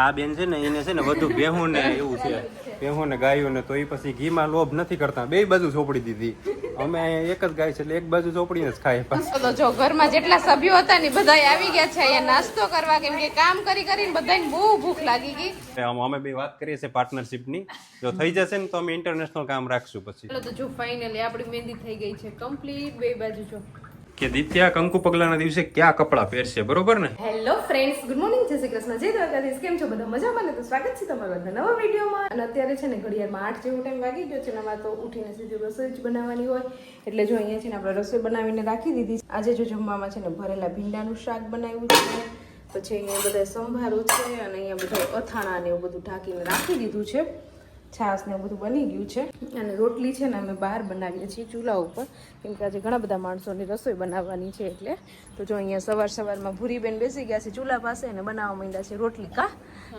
આ બેન છે ને એને છે ને વધુ ભેહું ને એવું છે. ભેહું ને ગાયું ને તો એ પછી ઘીમાં લોભ નથી કરતા. બે બાજુ ચોપડી દીધી. અમે એક જ ગાય છે એટલે એક બાજુ ચોપડીને જ ખાય પાછા. તો જો ઘરમાં જેટલા સભ્યો હતા ને બધા આવી ગયા છે અહીંયા નાસ્તો કરવા કેમ કે કામ કરી કરીને બધાને બહુ ભૂખ લાગી ગઈ. આમ અમે બે વાત કરીએ છીએ પાર્ટનરશિપની જો થઈ જશે ને તો અમે ઇન્ટરનેશનલ કામ રાખશું પછી. તો જો ફાઇનલી આપણી મહેંદી થઈ ગઈ છે કમ્પ્લીટ બે બાજુ જો. કે દિત્યા કંકુ પગલાના દિવસે ક્યાં કપડાં પહેરશે, બરોબર ને? હેલો ફ્રેન્ડ્સ ગુડ મોર્નિંગ જય શ્રી કૃષ્ણ, જય દ્વારકાધીશ, કેમ છો બધા મજામાં ને? તો સ્વાગત છે તમારું બધા નવા વિડીયોમાં. અને અત્યારે છે ને ઘડિયાળમાં આઠ જેવો ટાઈમ વાગી ગયો છે ને તો ઉઠીને સીધી રસોઈ જ બનાવવાની હોય. એટલે જો અહીંયા છે ને આપણે રસોઈ બનાવીને રાખી દીધી. આજે જો જમવામાં છે ને ભરેલા ભીંડાનું શાક બનાવ્યું છે. પછી અહીંયા બધા સંભારો છે, અને અહીંયા બધા અથાણા ને એવું બધું ઢાંકીને રાખી દીધું છે. છાશ ને બધું બની ગયું છે. અને રોટલી છે ને અમે બહાર બનાવીએ છીએ ચૂલા ઉપર. કેમ કે આજે ઘણા બધા માણસોની રસોઈ બનાવવાની છે એટલે. તો જો અહીંયા સવાર સવારમાં ભૂરીબેન બેસી ગયા છે ચૂલા પાસે અને બનાવવા માંડ્યા છે રોટલી. કા?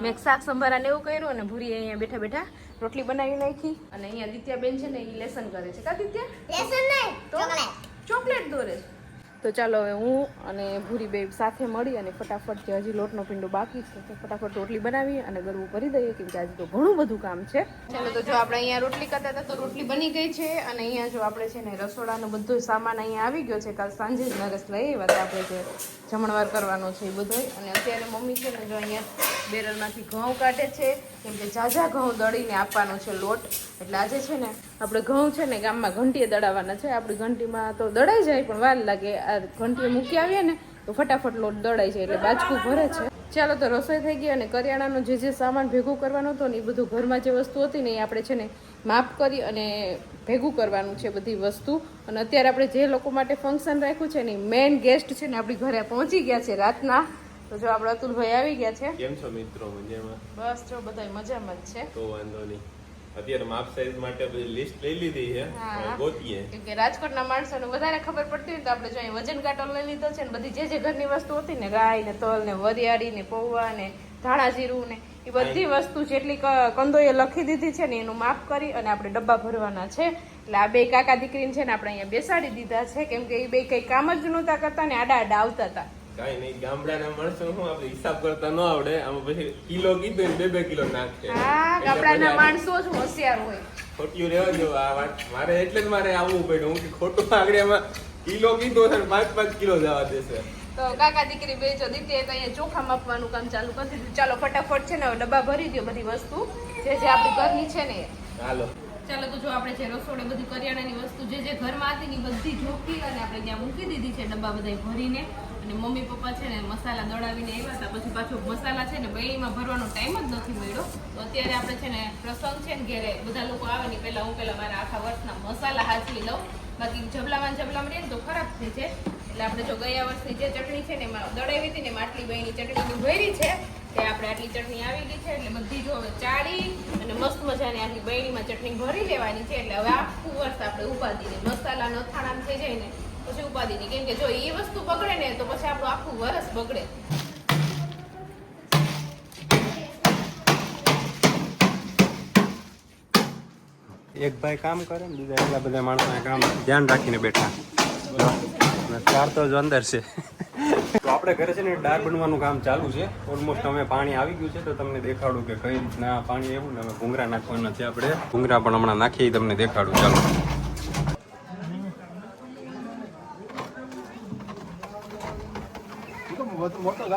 મેં એક શાક સંભારાને એવું કર્યું અને ભૂરી અહીંયા બેઠા બેઠા રોટલી બનાવી નાખી. અને અહીંયા દિત્યાબેન છે ને એ લેસન કરે છે. કા દિત્યા? ચોકલેટ. દોરે. છે તો ચાલો હવે હું અને ભૂરી બે સાથે મળી અને ફટાફટ જે હજી લોટનો પીંડો બાકી છે તો ફટાફટ રોટલી બનાવી અને ગરવું ભરી દઈએ કેમ કે આજે તો ઘણું બધું કામ છે. ચાલો તો જો આપણે અહીંયા રોટલી કરતા હતા તો રોટલી બની ગઈ છે અને અહીંયા જો આપણે છે ને રસોડાનો બધો સામાન અહીંયા આવી ગયો છે કાલ સાંજે જ નરસ લઈ આવ્યા હતા આપણે જે જમણવાર કરવાનો છે એ બધો. અને અત્યારે મમ્મી છે ને જો અહીંયા બેરલમાંથી ઘઉં કાઢે છે કેમ કે ઝાઝા ઘઉં દળીને આપવાનો છે લોટ. એટલે આજે છે ને આપણે ઘઉં છે ને ગામમાં ઘંટીએ દળાવવાના છે. આપણી ઘંટીમાં તો દળાઈ જાય પણ વાર લાગે. આ ઘંટીએ મૂકી આવીએ ને તો ફટાફટ લોટ દળાય છે એટલે બાજકું ભરે છે. ચાલો તો રસોઈ થઈ ગઈ અને કરિયાણાનો જે જે સામાન ભેગું કરવાનો હતો ને એ બધું ઘરમાં જે વસ્તુ હતી ને એ આપણે છે ને માપ કરી અને ભેગું કરવાનું છે બધી વસ્તુ. અને અત્યારે આપણે જે લોકો માટે ફંક્શન રાખ્યું છે ને મેઇન ગેસ્ટ છે ને આપણી ઘરે પહોંચી ગયા છે રાતના. તો જો આપણે અતુલભાઈ આવી ગયા છે. કેમ છો મિત્રો? મજામાં? બસ જો બધા મજામાં જ છે. તો વાંધો નહીં. અત્યારે માપ સાઈઝ માટે બધી લિસ્ટ લઈ લીધી છે ગોતીએ. કે રાજકોટના માણસોને વધારે ખબર પડતી હોય તો આપણે જો અહીં વજન કાંટો લઈ લીધો છે ને બધી જે જે ઘરની વસ્તુ હતી ને ગાય ને તલ ને વરિયાળી ને પૌવા ને ધાણા જીરું ને એ બધી વસ્તુ જેટલી કંદોએ લખી દીધી છે ને એનું માપ કરી અને આપણે ડબ્બા ભરવાના છે. એટલે આ બે કાકા દીકરીને છે ને આપણે અહીંયા બેસાડી દીધા છે. કેમ કે એ બે કંઈ કામ જ નહોતા કરતા ને આડા આડા આવતા હતા. કાંઈ નહીં ગામડાના માણસો શું આપણે હિસાબ કરતા ન આવડે. આમાં પછી કિલો કીધું બે બે કિલો નાખે. હા ગામડાના માણસો જ હોશિયાર હોય. ખોટ્યું રહેવા જો આ વાત મારે એટલે જ મારે આવવું પડ્યું. હું કે ખોટું આગળ એમાં કિલો કીધો છે પાંચ પાંચ કિલો જવા દેશે. તો કાકા દીકરી બે જો દીદી તો અહીંયા ચોખા માપવાનું કામ ચાલુ કરી દીધું. ચાલો ફટાફટ છે ને ડબ્બા ભરી દો બધી વસ્તુ. જે જે આપણી ઘરની છે ને ચાલો ચાલો તો જો આપણે જે રસોડે બધી કરિયાણાની વસ્તુ જે જે ઘરમાં હતી ને બધી જોખી અને આપણે ત્યાં મૂકી દીધી છે ડબ્બા બધા ભરીને. અને મમ્મી પપ્પા છે ને મસાલા દળાવીને આવ્યા હતા. પછી પાછો મસાલા છે ને બેયમાં ભરવાનો ટાઈમ જ નથી મળ્યો. તો અત્યારે આપણે છે ને પ્રસંગ છે ને ઘેરે બધા લોકો આવે ને પહેલા હું પહેલા મારા આખા વર્ષના મસાલા હાચવી લઉં. બાકી જબલામાં જબલામાં રહીએ ને તો ખરાબ થઈ જાય. એટલે આપણે જો ગયા વર્ષની જે ચટણી છે ને એમાં દળાવી હતી ને માટલી બહીની ચટણી ભરી છે, તે આપણે આટલી ચટણી આવી ગઈ છે. એટલે બધી જો હવે ચાળી અને મસ્ત મજાની આટલી બૈણીમાં ચટણી ભરી લેવાની છે. એટલે હવે આખું વર્ષ આપણે ઉપાદીને મસાલા નથાણા થઈ જાય ને પછી ઉપાદીની કેમ કે જો એ વસ્તુ બગડે ને તો પછી આપણું આખું વર્ષ બગડે. એક ભાઈ કામ કરે ને, બીજા એટલા બધા માણસોને કામ ધ્યાન રાખીને બેઠા. ચાર તો જ અંદર છે. તો આપણે ઘરે છે ને ડાર બનવાનું કામ ચાલુ છે. ઓલમોસ્ટ અમે પાણી આવી ગયું છે, તો તમને દેખાડું કે કઈ રીતના પાણી એવું ને અમે ભૂંગરા નાખવાના છે આપણે. ભૂંગરા પણ હમણાં નાખીએ તમને દેખાડું. ચાલો. તો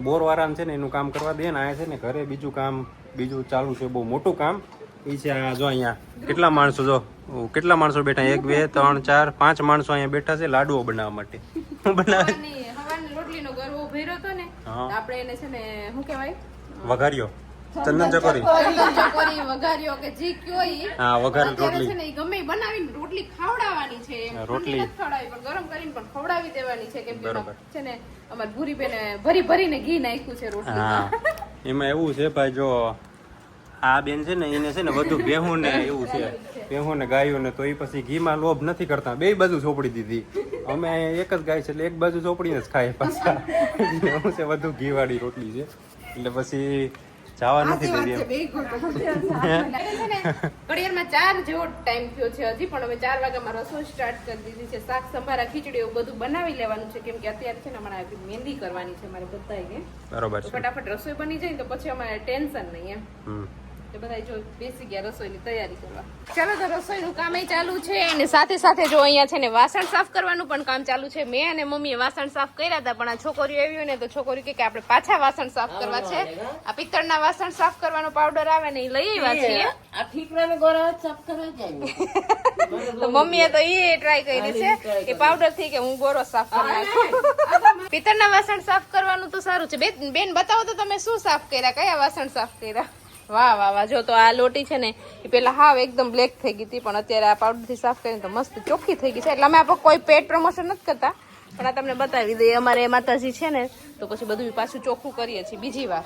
બોર વાળાને છે ને એનું કામ કરવા દે ને આ છે ને ઘરે બીજું કામ બીજું ચાલુ છે બહુ મોટું કામ. એ છે આ જો અહીંયા કેટલા માણસો જો કેટલા માણસો બેઠા? એક બે ત્રણ ચાર પાંચ માણસો અહીંયા બેઠા છે લાડુઓ બનાવવા માટે. બનાવે હવાની હવાની રોટલીનો ગરવો ભર્યો હતો ને આપણે એને છે ને શું કહેવાય? વઘાર્યો. ચંદન ચકોરી. ચોકોરી વઘાર્યો કે જે કયો ઈ. હા વઘાર રોટલી છે ને ઈ ગમે બનાવીને રોટલી ખવડાવવાની છે. રોટલી. ખવડાવી પણ ગરમ કરીને પણ ખવડાવી દેવાની છે કેમ કે છે ને અમાર ભૂરી બેને ભરી ભરીને ઘી નાખ્યું છે રોટલી હા. એમાં એવું છે ભાઈ જો આ બેન છે ને એને છે ને વધુ ભેહું ને એવું છે. ભેહું ને ગાયું ને તો એ પછી ઘીમાં લોભ નથી કરતા. બે બાજુ ચોપડી દીધી. અમે અહીંયા એક જ ગાય છે એટલે એક બાજુ ચોપડીને જ ખાય પાછા. એવું છે વધુ ઘી વાળી રોટલી છે. એટલે પછી જવા નથી ને, ઘડિયાળમાં ચાર જેવો ટાઈમ થયો છે હજી પણ અમે ચાર વાગ્યામાં રસોઈ સ્ટાર્ટ કરી દીધી છે. શાક સંભારા ખીચડી એવું બધું બનાવી લેવાનું છે કેમ કે અત્યારે છે ને અમારે મહેંદી કરવાની છે મારે બધાને બરોબર ફટાફટ રસોઈ બની જાય ને તો પછી અમારે ટેન્શન નહીં એમ. તો બધા જો બેસી ગયા રસોઈની તૈયારી કરવા. ચાલો તો રસોઈનું કામ ચાલુ છે અને સાથે સાથે જો અહીંયા છે ને વાસણ સાફ કરવાનું પણ કામ ચાલુ છે. મેં અને મમ્મીએ વાસણ સાફ કર્યા હતા પણ આ છોકરીઓ આવી ને તો છોકરીઓ કે આપણે પાછા વાસણ સાફ કરવા છે. આ પિત્તળના વાસણ સાફ કરવાનો પાવડર આવે ને એ લઈ આવ્યા છીએ. આ ઠીકરાને ગોરા સાફ કરવા જાય તો મમ્મીએ તો એ ટ્રાય કરી છે કે પાવડરથી કે હું ગોરો સાફ કરી. નાખું પિત્તળના વાસણ સાફ કરવાનું તો સારું છે. બેન બતાવો તો તમે શું સાફ કર્યા? કયા વાસણ સાફ કર્યા? વાહ વાહ વાહ. જો તો આ લોટી છે ને, એ પેલા હાવ એકદમ બ્લેક થઈ ગઈ હતી, પણ અત્યારે આ પાવડરથી સાફ કરીને તો મસ્ત ચોખ્ખી થઈ ગઈ છે. એટલે અમે આપણે કોઈ પેટ પ્રમોશન નથી કરતા, પણ આ તમને બતાવી દઈએ. અમારે માતાજી છે ને, તો પછી બધું પાછું ચોખ્ખું કરીએ છીએ. બીજી વાર.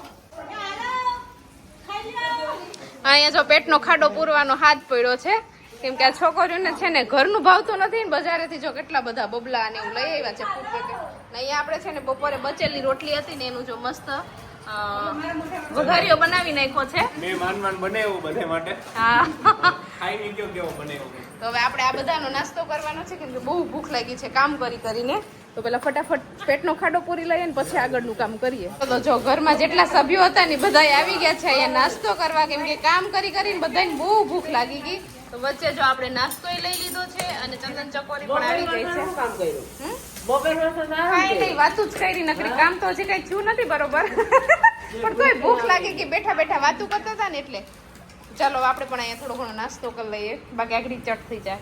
અહીંયા જો પેટનો ખાડો પૂરવાનો હાથ પડ્યો છે. કેમ કે આ છોકરીઓને છે ને, ઘરનું ભાવતું નથી ને, બજારેથી જો કેટલા બધા બબલા ને એવું લઈ આવ્યા છે. ફૂડ પેકેટ અહીંયા આપણે છે ને, બપોરે બચેલી રોટલી હતી ને, એનું જો મસ્ત વઘારીઓ બનાવી નાખ્યો છે. મે માન માન બનાવ્યું બધે માટે. હા. ખાઈ ની ગયો કેવો બનાવ્યો તો હવે આપણે આ બધાનો નાસ્તો કરવાનો છે કેમ કે બહુ ભૂખ લાગી છે કામ કરી કરીને. તો પેલા ફટાફટ પેટનો ખાડો પૂરી લઈએ ને પછી આગળનું કામ કરીએ. તો જો ઘરમાં જેટલા સભ્યો હતા ને બધા આવી ગયા છે અહીંયા નાસ્તો કરવા કેમ કે કામ કરી કરીને બધાને બહુ ભૂખ લાગી ગઈ. તો વચ્ચે જો આપણે નાસ્તો લઈ લીધો છે અને ચંદન ચકોરી પણ આવી ગઈ છે. કામ કર્યું? આરામ નહીં વાતું જ કરી નકરી. કામ તો હજી કઈ થયું નથી બરોબર. પણ કોઈ ભૂખ લાગી કે બેઠા બેઠા વાતું કરતા હતા ને એટલે. ચાલો આપણે પણ અહીંયા થોડો ઘણો નાસ્તો કરી લઈએ. બાકી આગળ ચટ થઈ જાય.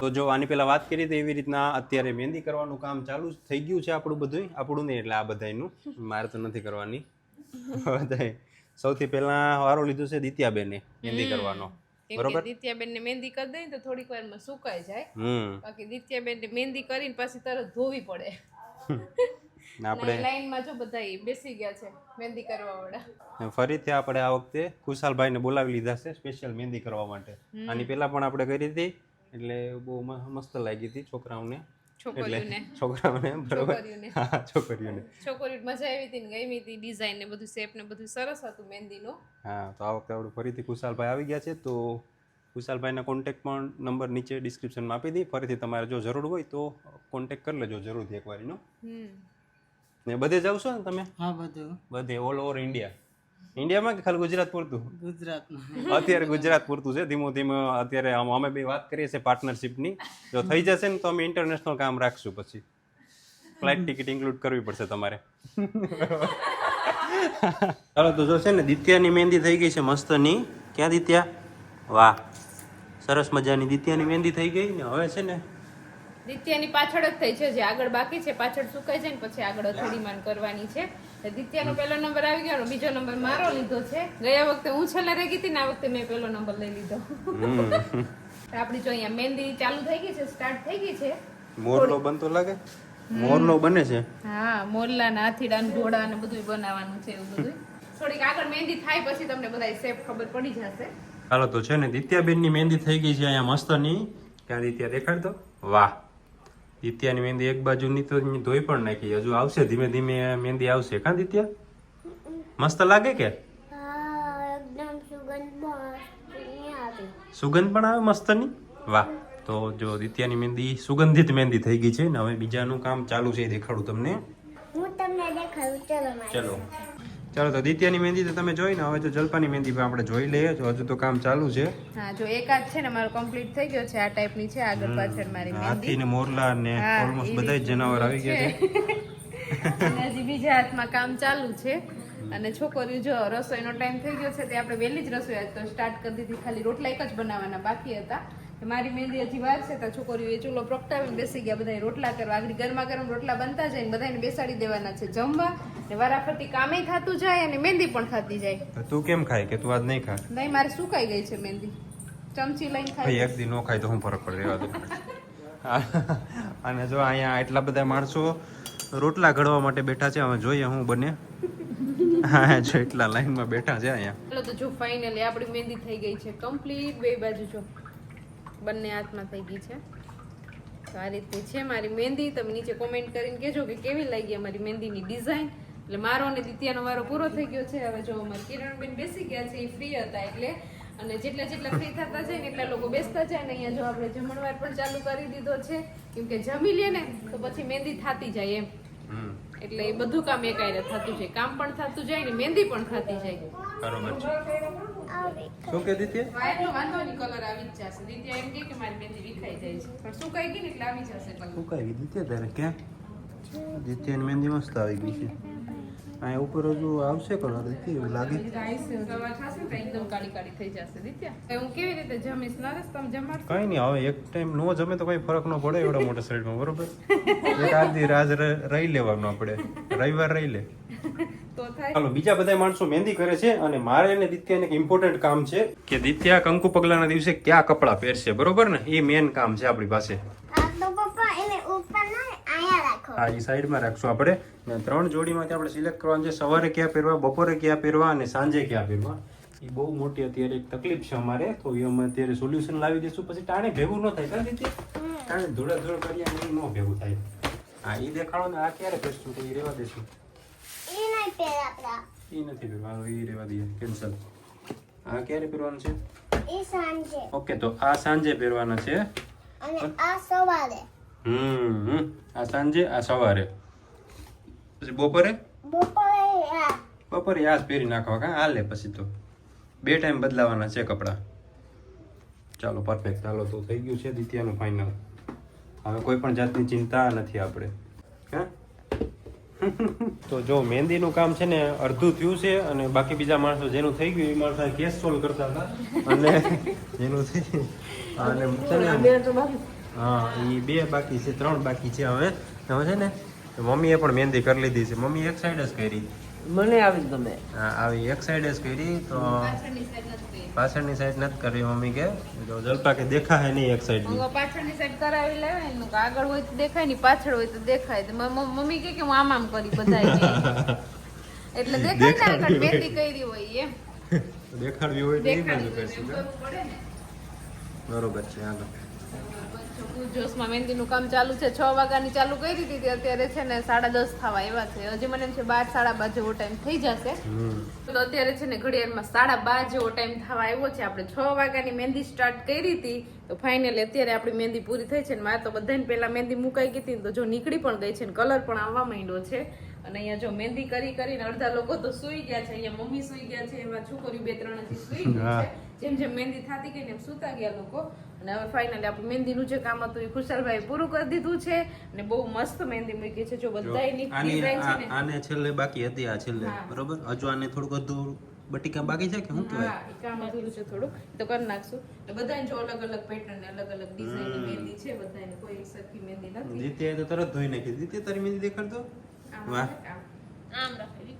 તો જો આની પહેલા વાત કરી તો એવી રીતના અત્યારે મહેંદી કરવાનું કામ ચાલુ થઈ ગયું છે આપણું બધું આપણું નહીં એટલે આ બધાનું મારે તો નથી કરવાની. બધાય. સૌથી પહેલા વારો લીધો છે દિત્યાબેને મહેંદી કરવાનો. કેમ દિત્યાબેન ને મહેંદી કરી દઈએ તો થોડીક વારમાં સુકાઈ જાય. બાકી દિત્યાબેન ને મહેંદી કરીને પાછી તરત ધોવી પડે. આપણે લાઈનમાં જો બધા બેસી ગયા છે મહેંદી કરવા વાળા ફરીથી આપણે આ વખતે ખુશાલભાઈને બોલાવી લીધા છે સ્પેશિયલ મહેંદી કરવા માટે. આની પહેલા પણ આપણે કરી હતી એટલે બહુ મસ્ત લાગી હતી છોકરાઓને. છોકરીઓને. છોકરાઓને બરોબર. હા છોકરીઓને. છોકરીઓ મજા આવી હતી ને ગમી હતી. ડિઝાઇન ને બધું શેપ ને બધું સરસ હતું મહેંદીનું. હા તો આ વખતે આપણે ફરીથી કુશાલભાઈ આવી ગયા છે. તો કુશાલભાઈના કોન્ટેક પણ નંબર નીચે ડિસ્ક્રિપ્શનમાં આપી દઈ ફરીથી તમારે જો જરૂર હોય તો કોન્ટેક કરી લેજો જરૂરથી એકવારીનો. હમ. ને બધે જાવ છો ને તમે? હા બધું. બધે ઓલ ઓવર ઇન્ડિયા ઇન્ડિયામાં કે ખાલી ગુજરાત પૂરતું? ગુજરાતમાં. અત્યારે ગુજરાત પૂરતું છે. ધીમો ધીમો અત્યારે આમ અમે બે વાત કરીએ છીએ પાર્ટનરશિપની જો થઈ જશે ને તો અમે ઇન્ટરનેશનલ કામ રાખશું પછી. ફ્લાઇટ ટિકિટ ઇન્ક્લુડ કરવી પડશે તમારે. ચાલો તો જો છે ને દિત્યાની મહેંદી થઈ ગઈ છે મસ્તની. ક્યાં દિત્યા? વાહ. સરસ મજાની દિત્યાની મહેંદી થઈ ગઈ ને હવે છે ને? દિત્યાની પાછળ જ થઈ છે જે આગળ બાકી છે પાછળ સુકાઈ જાય ને પછી આગળ અથડીમાન કરવાની છે. દિત્યાનો પહેલો નંબર આવી ગયો બીજો નંબર મારો લીધો છે. ગયા વખતે હું છેલ્લે રહી ગઈ હતી ને આ વખતે મેં પહેલો નંબર લઈ લીધો. આપણી જો અહીંયા મહેંદી ચાલુ થઈ ગઈ છે સ્ટાર્ટ થઈ ગઈ છે. મોરલો બનતો લાગે? મોરલો બને છે? હા મોરલા ના આથીડા ને ઘોડા ને બધું બનાવવાનું છે એવું બધું થોડીક આગળ મહેંદી થાય પછી તમને બધા સેફ ખબર પડી જશે. ચાલો તો છે ને દિત્યાબેનની મહેંદી થઈ ગઈ છે અહીંયા મસ્તની. ક્યાં દિત્યા દેખાડતો વાહ. દિત્યાની મહેંદી એક બાજુની તો ધોઈ પણ નાખી. હજુ આવશે ધીમે ધીમે મહેંદી આવશે. કાં દિત્યા? મસ્ત લાગે કે? સુગંધ પણ આવે મસ્તની વાહ. તો જો દિત્યાની મહેંદી સુગંધિત મહેંદી થઈ ગઈ છે ને હવે બીજાનું કામ ચાલુ છે એ દેખાડું તમને. હું તમને દેખાડું. ચલો ચલો. ચાલો તો દિત્યાની મહેંદી તો તમે જોઈ ને હવે તો જલપાની મહેંદી પણ આપણે જોઈ લઈએ જો હજુ તો કામ ચાલુ છે. હા જો એકાદ છે ને મારો કમ્પ્લીટ થઈ ગયો છે. આ ટાઈપની છે આગળ પાછળ મારી હાથી ને મોરલા ને ઓલમોસ્ટ બધા જ જનાવર આવી ગયા છે. હજી બીજા હાથમાં કામ ચાલુ છે. અને છોકરીઓ જો રસોઈનો ટાઈમ થઈ ગયો છે તે આપણે વહેલી જ રસોઈ આજ તો સ્ટાર્ટ કરી દીધી. ખાલી રોટલા એક જ બનાવવાના બાકી હતા. મારી મહેંદી હજી વાર છે તો છોકરીઓ એ ચૂલો પ્રગટાવીને બેસી ગયા બધા રોટલા કરવા. આગળ ગરમા ગરમ રોટલા બનતા જાય ને બધાને બેસાડી દેવાના છે જમવા. ને વારાફરતી કામે થતું જાય અને મહેંદી પણ થતી જાય. તું કેમ ખાય કે તું આજ નહીં ખા નહીં મારે સુકાઈ ગઈ છે મહેંદી. ચમચી લઈને ખાય એક દી નો ખાય તો હું ફરક પડે રહેવા દઉં. અને જો અહીંયા એટલા બધા માણસો રોટલા ઘડવા માટે બેઠા છે હવે જોઈએ હું બને. હા જો એટલા લાઈનમાં બેઠા છે અહીંયા. તો જો ફાઇનલી આપણી મહેંદી થઈ ગઈ છે કમ્પ્લીટ બે બાજુ જો. બંને હાથમાં થઈ ગઈ છે. તો આ રીતે છે મારી મહેંદી. તમે નીચે કોમેન્ટ કરીને કહેજો કે કેવી લાગી અમારી મહેંદીની ડિઝાઇન એટલે મારો અને દિત્યાનો વારો પૂરો થઈ ગયો છે. હવે જો અમારે કિરણબેન બેસી ગયા છે એ ફ્રી હતા એટલે. અને જેટલા જેટલા ફ્રી થતા જાય ને એટલા લોકો બેસતા જાય ને અહીંયા જો આપણે જમણવાર પણ ચાલુ કરી દીધો છે. કેમ કે જમી લે ને તો પછી મહેંદી થતી જાય એમ. એટલે એ બધું કામ એકાયરે થતું જાય. કામ પણ થતું જાય ને મહેંદી પણ થતી જાય. બરોબર છે. શું કે દીધી વાયરનો વાંધો નહીં કલર આવી જ જશે. દીધી એમ કે કે મારી મહેંદી વિખાઈ જાય છે. પણ સુકાઈ ગઈ ને એટલે આવી જશે કલર શું કઈ દીધી તારે ક્યાં? એની મહેંદી મસ્ત આવી ગઈ છે. અહીંયા ઉપર હજુ આવશે કલર દીધી એવું લાગે? સવાર થશે ને એકદમ કાળી કાળી થઈ જશે દીધી હું કેવી રીતે જમીશ? નરેશ તમે જમાડશો? કઈ નહીં હવે એક ટાઈમ નો જમે તો કઈ ફરક ન પડે એવડા મોટા શરીરમાં બરોબર? એક આધી રાજ ર- રહી લેવાનું આપણે. રવિવાર રહી લે. તો થાય. ચાલો બીજા બધા માણસો મહેંદી કરે છે અને મારે અને દિત્યાને એક ઇમ્પોર્ટન્ટ કામ છે કે દિત્યા કંકુ પગલાના દિવસે ક્યાં કપડાં પહેરશે બરોબર ને? એ મેન કામ છે આપણી પાસે. આ તો પપ્પા એને ઉપર ના અહીંયા રાખો. હા એ સાઈડમાં રાખશું આપણે. ને ત્રણ જોડીમાંથી આપણે સિલેક્ટ કરવાનું છે સવારે ક્યાં પહેરવા બપોરે ક્યાં પહેરવા અને સાંજે ક્યાં પહેરવા. એ બહુ મોટી અત્યારે એક તકલીફ છે અમારે તો એ અમે અત્યારે સોલ્યુશન લાવી દઈશું. પછી ટાણે ભેગું ન થાય કારણ કે ટાણે ધોળા ધોળ કરીએ ન ભેગું થાય. હા એ દેખાડો ને આ ક્યારે પહેરશું તો એ રહેવા દેશું. એ નથી પહેરવા એ રહેવા દઈએ કેન્સલ આ ક્યારે પહેરવાનું છે એ સાંજે ઓકે તો આ સાંજે પહેરવાના છે અને આ સવારે હમ હમ. આ સાંજે આ સવારે પછી બપોરે બપોરે આ બપોરે આ જ પહેરી નાખવા કા હાલે પછી તો બે ટાઈમ બદલાવાના છે કપડાં ચાલો પરફેક્ટ ચાલો તો થઈ ગયું છે દિત્યાનું ફાઇનલ હવે કોઈ પણ જાતની ચિંતા નથી આપણે. હા તો જો મહેંદીનું કામ છે ને અડધું થયું છે અને બાકી બીજા માણસો જેનું થઈ ગયું એ માણસો કેસ સોલ્વ કરતા હતા. અને જેનું થઈ અને છે. ને હા એ બે બાકી છે ત્રણ બાકી છે હવે. હવે છે ને મમ્મીએ પણ મહેંદી કરી લીધી છે. મમ્મી એક સાઈડ જ કરી. મને આવી જ ગમે. હા આવી એક સાઈડ જ કરી તો પાછળની સાઈડ નથી પાછળની સાઈડ નથી કરવી મમ્મી કે? જો જલપા કે દેખાય નહીં એક સાઈડ પાછળની સાઈડ કરાવી લેવાય ને આગળ હોય તો દેખાય ને પાછળ હોય તો દેખાય. તો મમ્મી કે કે હું આમ આમ કરી બધાય એટલે દેખાય ને આગળ મહેંદી કરી હોય એમ. દેખાડવી હોય તો એ બાજુ કરશું બરોબર છે આગળ. જોશમાં મહેંદીનું કામ ચાલુ છે. છ વાગ્યાની ચાલુ કરી દીધી અત્યારે છે ને સાડા દસ થવા એવા છે. હજી મને એમ છે બાર સાડા બાર જેવો ટાઈમ થઈ જશે. તો અત્યારે છે ને ઘડિયાળમાં સાડા બાર જેવો ટાઈમ થવા આવ્યો છે. આપણે છ વાગ્યાની મહેંદી સ્ટાર્ટ કરી હતી. તો ફાઇનલી અત્યારે આપણી મહેંદી પૂરી થઈ છે ને મારે તો બધાને પહેલા મહેંદી મુકાઈ ગઈ હતી તો જો નીકળી પણ ગઈ છે ને કલર પણ આવવા માંડ્યો છે. અને અહીંયા જો મહેંદી કરી કરીને અડધા લોકો તો સૂઈ ગયા છે. અહીંયા મમ્મી સૂઈ ગયા છે. એમાં છોકરી બે ત્રણ હજી સૂઈ ગઈ છે. જેમ જેમ મહેંદી થતી ગઈ ને એમ સૂતા ગયા લોકો. અને હવે ફાઇનલી આપણું મહેંદીનું જે કામ હતું એ ખુશાલભાઈ પૂરું કરી દીધું છે અને બહુ મસ્ત મહેંદી મૂકી છે. જો બધાયની ડિઝાઇન છે ને. આને છેલ્લે બાકી હતી આ છેલ્લે. બરોબર? હજુ આને થોડુંક અધૂર બટીકા બાકી છે કે શું કહેવાય? હા કામ અધૂરું છે થોડું તો કરી નાખશું. એટલે બધાને જો અલગ અલગ પેટર્ન ને અલગ અલગ ડિઝાઇનની મહેંદી છે બધાને કોઈ એક સરખી મહેંદી નથી. દીતે તો તરત ધોઈ નાખી. દીતે તારી મહેંદી દેખાડતો? આમ વાહ. આમ. આમ રાખેલી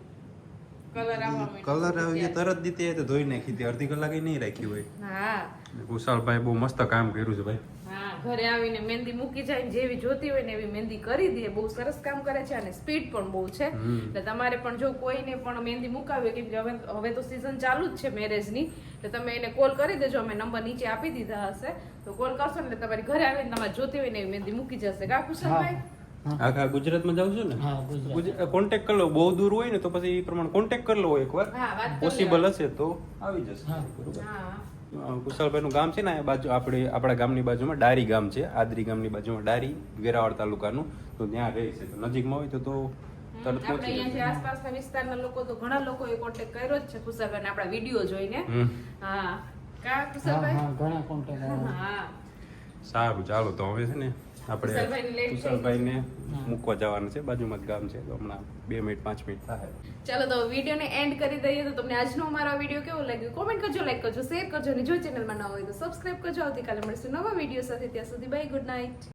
કલર આવવા માંડ્યો. કલર આવી તરત જીત્યાએ તો ધોઈ નાખી હતી. અડધી કલાકે નહીં રાખી હોય. હા. કુશાલભાઈ બહુ મસ્ત કામ કર્યું છે ભાઈ. હા ઘરે આવીને મહેંદી મૂકી જાય જેવી જોતી હોય ને એવી મહેંદી કરી દે. બહુ સરસ કામ કરે છે અને સ્પીડ પણ બહુ છે. એટલે તમારે પણ જો કોઈને પણ મહેંદી મુકાવી કેમ કે હવે હવે તો સીઝન ચાલુ જ છે મેરેજની એટલે તમે એને કોલ કરી દેજો. અમે નંબર નીચે આપી દીધા હશે. તો કોલ કરશો ને તમારી ઘરે આવીને તમારે જોતી હોય ને એવી મહેંદી મૂકી જશે. કા કુશલભાઈ? આખા ગુજરાતમાં જાવ છો ને? કોન્ટેક કોન્ટેક્ટ કરી લો. બહુ દૂર હોય ને તો પછી એ પ્રમાણે કોન્ટેક્ટ કરી લો એકવાર. પોસિબલ હશે તો આવી જશે. કુશાલભાઈ બરોબર? હા. ગામ છે ને આ બાજુ આપણે આપણા ગામની બાજુમાં ડારી ગામ છે. આદરી ગામની બાજુમાં ડારી વેરાવળ તાલુકાનું. તો ત્યાં રહે છે. તો નજીકમાં હોય તો તો તરત પહોંચી અહીંયા આસપાસના વિસ્તારના લોકો તો ઘણા લોકોએ કોન્ટેક્ટ કર્યો જ છે કુશલભાઈ આપણા વીડિયો જોઈને. હા. કા કુશલભાઈ? ઘણા કોન્ટેક્ટ હા. સારું ચાલો તો હવે છે ને આપણે કુશાલભાઈને મૂકવા જવાનું છે બાજુમાં જ ગામ છે તો હમણાં બે મિનિટ પાંચ મિનિટ થાય. ચાલો તો વિડીયોને એન્ડ કરી દઈએ તો તમને આજનો અમારો વીડિયો કેવો લાગ્યો? કોમેન્ટ કરજો લાઈક કરજો શેર કરજો અને જો ચેનલમાં ન હોય તો સબસ્ક્રાઈબ કરજો. આવતીકાલે મળીશું નવા વીડિયો સાથે. ત્યાં સુધી બાય ગુડ નાઇટ